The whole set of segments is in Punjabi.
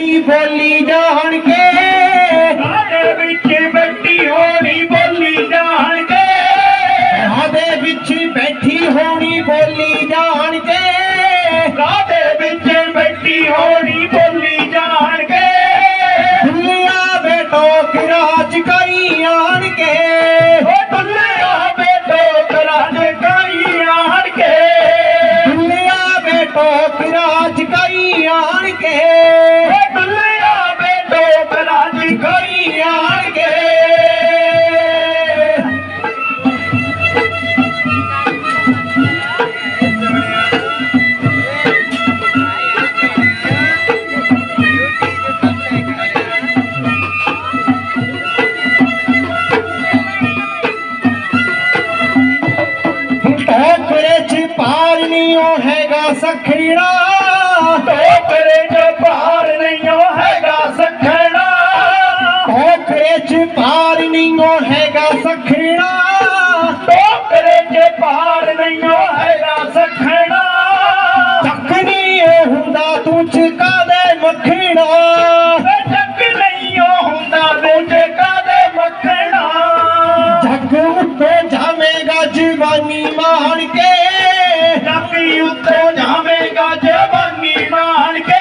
ਨੀ ਬੋਲੀ ਜਾਣ ਕੇ ਸਾਡੇ ਵਿੱਚ ਬੈਠੀ ਹੋਣੀ ਬੋਲੀ ਜਾਣ ਕੇ ਆਦੇ ਵਿੱਚ ਬੈਠੀ ਹੋਣੀ ਬੋਲੀ ਜਾਣ ਕੇ ਸਾਡੇ ਵਿੱਚ ਬੈਠੀ ਹੋਣੀ ਬੋਲੀ ਜਾਣ ਕੇ ਦੁਨੀਆ ਬੇਟੋ ਕਿਰਾਜ ਕਰੀ ਆਣ ਕੇ ਓ ਦੁੱਲਿਆ ਬੇਟੋ ਕਰਾਜ ਕਾਈ ਆਣ ਕੇ ਦੁਨੀਆ ਬੇਟੋ ਕਿਰਾਜ ਕਰੀ ਆਣ ਕੇ ਟੋਕਰੇ ਚ ਪਾਰ ਨਹੀਂ ਉਹ ਹੈਗਾ ਸਖੀਣਾ ਟੋਕਰੇ ਚ ਭਾਰ ਨਹੀਂ ਉਹ ਹੈਗਾ ਸਖਣਾ ਟੋਕਰੇ ਚ ਪਾਰ ਨਹੀਂ ਉਹ ਹੈਗਾ ਸਖੀਣਾ ਟੋਕਰੇ ਚ ਭਾਰ ਨਹੀਂ ਉਹ ਹੈਗਾ ਸਖਣਾ ਚੱਕਣੀ ਇਹ ਹੁੰਦਾ ਤੂੰ ਚਕਾ ਦੇ ਮੱਖਣਾ ਜਾਵੇਗਾ ਜਵਾਨੀ ਮਾਣ ਕੇ। ਧਰਤੀ ਉੱਤੇ ਜਾਵੇਗਾ ਜਵਾਨੀ ਮਾਣ ਕੇ।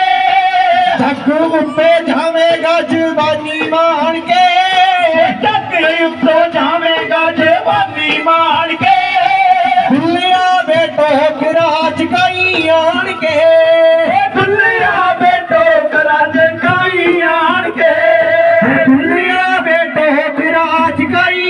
ਧੱਕ ਉੱਤੇ ਜਾਵੇਗਾ ਜਵਾਨੀ ਮਾਣ ਕੇ। ਧਰਤੀ ਉੱਤੇ ਜਾਵੇਗਾ ਜਵਾਨੀ ਮਾਣ ਕੇ। ਦੁਨੀਆ ਬੇਟੋ ਕਰਾਜ ਕਈ ਆਣ ਕੇ। ਦੁਨੀਆ ਬੇਟੋ ਕਰਾਜ ਕਈ ਆਣ ਕੇ। ਦੁਨੀਆ ਬੇਟੋ ਕਰਾਜ ਕਈ